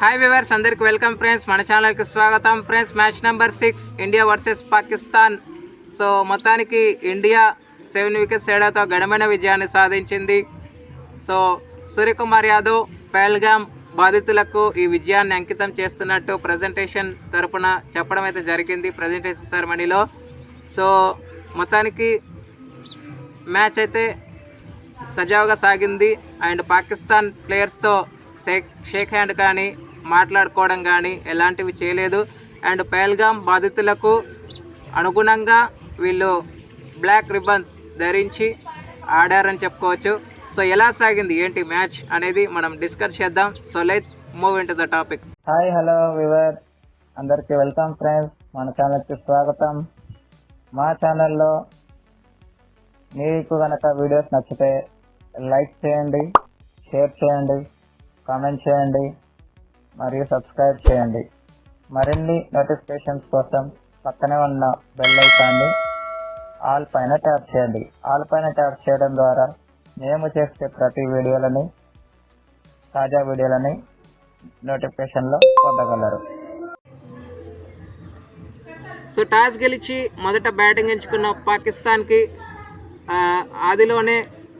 Hi viewers అందరికి welcome friends మన ఛానల్కి స్వాగతం. Friends match number six India versus Pakistan so మొత్తానికి ఇండియా సెవెన్ వికెట్స్ తేడాతో ఘనమైన విజయాన్ని సాధించింది. సో సూర్యకుమార్ యాదవ్ పెహల్గామ్ బాధితులకు ఈ విజయాన్ని అంకితం చేస్తున్నట్టు ప్రజెంటేషన్ తరపున చెప్పడం అయితే జరిగింది ప్రజెంటేషన్ సెరమనీలో సో మొత్తానికి మ్యాచ్ అయితే సజావుగా సాగింది. అండ్ పాకిస్తాన్ ప్లేయర్స్తో షేక్ షేక్ హ్యాండ్ కానీ మాట్లాడుకోవడం కానీ ఎలాంటివి చేయలేదు. అండ్ పహల్గామ్ బాధితులకు అనుగుణంగా వీళ్ళు బ్లాక్ రిబన్స్ ధరించి ఆడారని చెప్పుకోవచ్చు. సో ఎలా సాగింది ఏంటి మ్యాచ్ అనేది మనం డిస్కస్ చేద్దాం. So let's move into the topic. Hi hello viewer అందరికీ వెల్కమ్ ఫ్రెండ్స్. మన ఛానల్కి స్వాగతం. మా ఛానల్లో మీకు కనుక వీడియోస్ నచ్చితే లైక్ చేయండి షేర్ చేయండి కామెంట్ చేయండి. మరియు సబ్స్క్రైబ్ చేయండి. మరిన్ని నోటిఫికేషన్స్ కోసం పక్కనే ఉన్న బెల్ ఐకాన్ని ఆల్ పైన ట్యాప్ చేయండి. ఆల్ పైన ట్యాప్ చేయడం ద్వారా మేము చేసే ప్రతి వీడియోలని తాజా వీడియోలని నోటిఫికేషన్లో పొందగలరు. సో టాస్ గెలిచి మొదట బ్యాటింగ్ ఎంచుకున్న పాకిస్తాన్కి ఆదిలోనే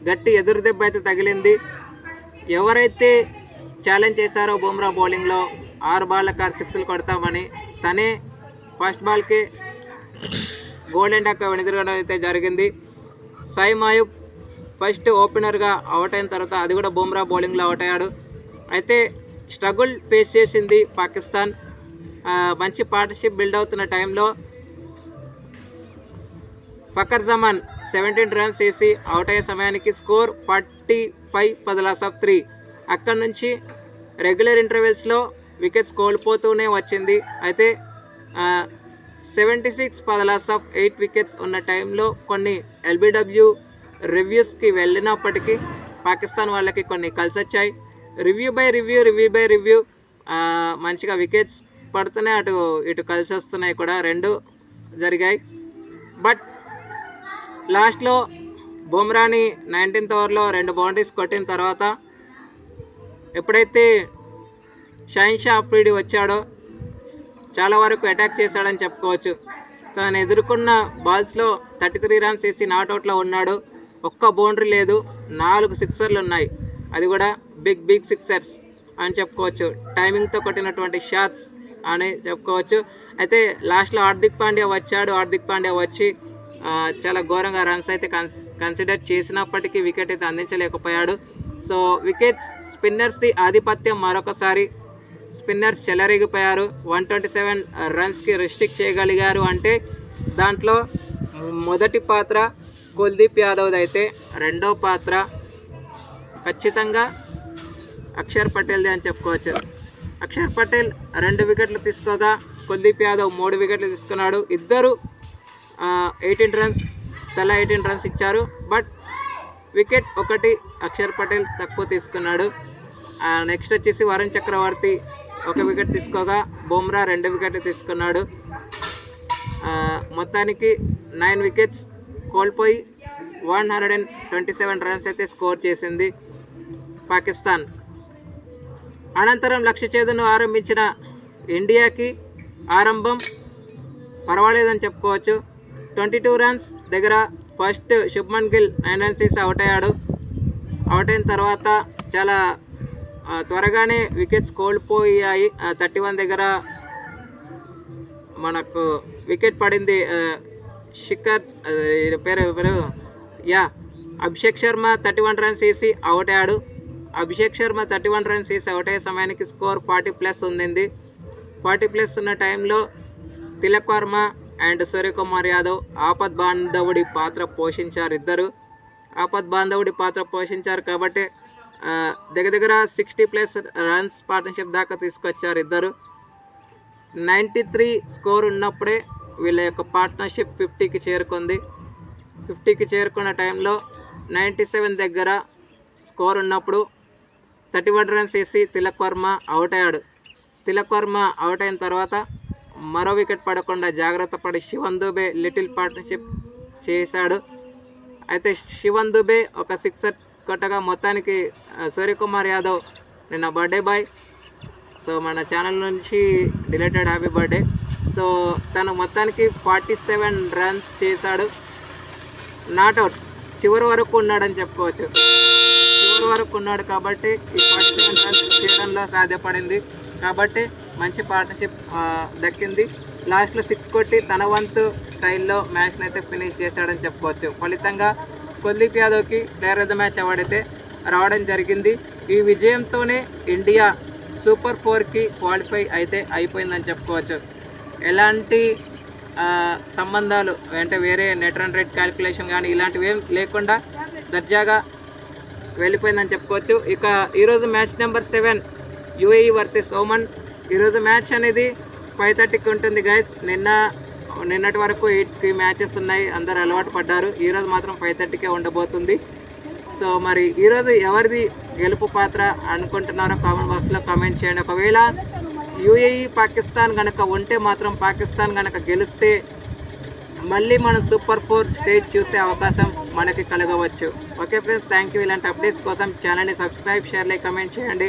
గట్టి ఎదురు దెబ్బ అయితే తగిలింది. ఎవరైతే ఛాలెంజ్ చేశారు బుమ్రా బౌలింగ్లో ఆరు బాళ్ళ కార్ సిక్స్లు కొడతామని. తనే ఫస్ట్ బాల్కి గోల్డెన్ డక్ వెనుదిరగడం అయితే జరిగింది. సాయి మాయూబ్ ఫస్ట్ ఓపెనర్గా అవుట్ అయిన తర్వాత అది కూడా బుమ్రా బౌలింగ్లో అవుట్ అయ్యాడు. అయితే స్ట్రగుల్ ఫేస్ చేసింది పాకిస్తాన్. మంచి పార్ట్నర్షిప్ బిల్డ్ అవుతున్న టైంలో ఫకర్ జమాన్ సెవెంటీన్ రన్స్ వేసి అవుట్ అయ్యే సమయానికి స్కోర్ ఫార్టీ ఫైవ్ పదలాస్ ఆఫ్ త్రీ అక్కడి నుంచి రెగ్యులర్ ఇంటర్వెల్స్లో వికెట్స్ కోల్పోతూనే వచ్చింది. అయితే సెవెంటీ సిక్స్ పదలాస్ ఆఫ్ ఎయిట్ వికెట్స్ ఉన్న టైంలో కొన్ని ఎల్బిడబ్ల్యూ రివ్యూస్కి వెళ్ళినప్పటికీ పాకిస్తాన్ వాళ్ళకి కొన్ని కలిసి వచ్చాయి. Review by review review by review మంచిగా వికెట్స్ పడుతున్నాయి అటు ఇటు కలిసి వస్తున్నాయి కూడా. రెండు జరిగాయి. బట్ లాస్ట్లో బుమ్రాని నైన్టీన్త్ ఓవర్లో రెండు బౌండరీస్ కొట్టిన తర్వాత ఎప్పుడైతే షైన్ షా అఫ్రీడి వచ్చాడో చాలా వరకు అటాక్ చేశాడని చెప్పుకోవచ్చు. తను ఎదుర్కొన్న బాల్స్లో థర్టీ త్రీ రన్స్ వేసి నాట్అవుట్లో ఉన్నాడు. ఒక్క బౌండరీ లేదు. నాలుగు సిక్సర్లు ఉన్నాయి. అది కూడా బిగ్ బిగ్ సిక్సర్స్ అని చెప్పుకోవచ్చు. టైమింగ్తో కొట్టినటువంటి షాట్స్ అని చెప్పుకోవచ్చు. అయితే లాస్ట్లో హార్దిక్ పాండ్యా వచ్చాడు. హార్దిక్ పాండ్యా వచ్చి చాలా ఘోరంగా రన్స్ అయితే కన్స్ కన్సిడర్ చేసినప్పటికీ వికెట్ అయితే అందించలేకపోయాడు. సో వికెట్స్ స్పిన్నర్స్ది ఆధిపత్యం మరొకసారి. స్పిన్నర్స్ చెలరేగిపోయారు. వన్ ట్వంటీ సెవెన్ రన్స్కి రిస్ట్రిక్ట్ చేయగలిగారు అంటే దాంట్లో మొదటి పాత్ర కుల్దీప్ యాదవ్ది అయితే రెండో పాత్ర ఖచ్చితంగా అక్షర్ పటేల్ది అని చెప్పుకోవచ్చు. అక్షర్ పటేల్ రెండు వికెట్లు తీసుకోగా కుల్దీప్ యాదవ్ మూడు వికెట్లు తీసుకున్నాడు. ఇద్దరు ఎయిటీన్ రన్స్ తల ఎయిటీన్ రన్స్ ఇచ్చారు. బట్ వికెట్ ఒకటి అక్షర్ పటేల్ తక్కువ తీసుకున్నాడు. నెక్స్ట్ వచ్చేసి వరుణ్ చక్రవర్తి ఒక వికెట్ తీసుకోగా బుమ్రా రెండు వికెట్లు తీసుకున్నాడు. మొత్తానికి నైన్ వికెట్స్ కోల్పోయి one hundred and twenty seven runs అయితే స్కోర్ చేసింది పాకిస్తాన్. అనంతరం లక్ష్య చేదును ఆరంభించిన ఇండియాకి ఆరంభం పర్వాలేదని చెప్పుకోవచ్చు. ట్వంటీ టూ రన్స్ దగ్గర first Shubman Gill nine out అయ్యాడు. అవుట్ అయిన తర్వాత చాలా త్వరగానే వికెట్స్ కోల్పోయాయి. థర్టీ వన్ దగ్గర మనకు వికెట్ పడింది శిఖర్ పేరు పేరు yeah Abhishek Sharma thirty one runs వేసి అవుట్ అయ్యాడు. Abhishek Sharma thirty one runs వేసి అవుట్ అయ్యే సమయానికి స్కోర్ ఫార్టీ ప్లస్ ఉండింది. ఫార్టీ ప్లస్ ఉన్న టైంలో తిలక్ వర్మ అండ్ సూర్యకుమార్ యాదవ్ ఆపద్ బాంధవుడి పాత్ర పోషించారు ఇద్దరు. ఆపద్ బాంధవుడి పాత్ర పోషించారు కాబట్టి దగ్గర దగ్గర సిక్స్టీ ప్లస్ రన్స్ పార్ట్నర్షిప్ దాకా తీసుకొచ్చారు ఇద్దరు. నైంటీ త్రీ స్కోర్ ఉన్నప్పుడే వీళ్ళ యొక్క పార్ట్నర్షిప్ ఫిఫ్టీకి చేరుకుంది. ఫిఫ్టీకి చేరుకున్న టైంలో నైంటీ సెవెన్ దగ్గర స్కోర్ ఉన్నప్పుడు థర్టీ వన్ రన్స్ వేసి తిలక్ వర్మ అవుట్ అయ్యాడు. తిలక్ వర్మ అవుట్ అయిన తర్వాత మరో వికెట్ పడకుండా జాగ్రత్త పడి శివన్ దుబే లిటిల్ పార్ట్నర్షిప్ చేశాడు. అయితే శివన్ దుబే ఒక సిక్సర్ కొట్టగా మొత్తానికి సూర్యకుమార్ యాదవ్ నిన్న బర్త్డే బాయ్. సో మన ఛానల్ నుంచి రిలేటెడ్ హ్యాపీ బర్త్డే. సో తను మొత్తానికి ఫార్టీ సెవెన్ రన్స్ చేశాడు. Not out. చివరి వరకు ఉన్నాడని చెప్పుకోవచ్చు. చివరి వరకు ఉన్నాడు కాబట్టి ఈ ఫార్టీ సెవెన్ రన్స్ చేయడంలో సాధ్యపడింది. కాబట్టి మంచి పార్ట్నర్షిప్ దక్కింది. లాస్ట్లో సిక్స్ కొట్టి తన వంతు స్టైల్లో మ్యాచ్ని అయితే ఫినిష్ చేశాడని చెప్పుకోవచ్చు. ఫలితంగా Kuldeep యాదవ్కి player of the match award అయితే రావడం జరిగింది. ఈ విజయంతోనే ఇండియా సూపర్ ఫోర్కి క్వాలిఫై అయితే అయిపోయిందని చెప్పుకోవచ్చు. ఎలాంటి సంబంధాలు అంటే వేరే నెట్ రన్ రేట్ క్యాలిక్యులేషన్ కానీ ఇలాంటివి ఏం లేకుండా దర్జాగా వెళ్ళిపోయిందని చెప్పుకోవచ్చు. ఇక ఈరోజు match number seven UAE versus Oman ఈరోజు మ్యాచ్ అనేది ఫైవ్ థర్టీకి ఉంటుంది గైస్ నిన్న నిన్నటి వరకు ఎయిట్కి మ్యాచెస్ ఉన్నాయి. అందరు అలవాటు పడ్డారు. ఈరోజు మాత్రం ఫైవ్ థర్టీకే ఉండబోతుంది. సో మరి ఈరోజు ఎవరిది గెలుపు పాత్ర అనుకుంటున్నారో కామెంట్ బాక్స్లో కామెంట్ చేయండి. ఒకవేళ యుఏఈ పాకిస్తాన్ కనుక ఉంటే మాత్రం పాకిస్తాన్ కనుక గెలిస్తే మళ్ళీ మనం సూపర్ ఫోర్ స్టేజ్ చూసే అవకాశం మనకి కలగవచ్చు. ఓకే ఫ్రెండ్స్ థ్యాంక్ యూ ఇలాంటి అప్డేట్స్ కోసం ఛానల్ని సబ్స్క్రైబ్ షేర్ లైక్ కమెంట్ చేయండి.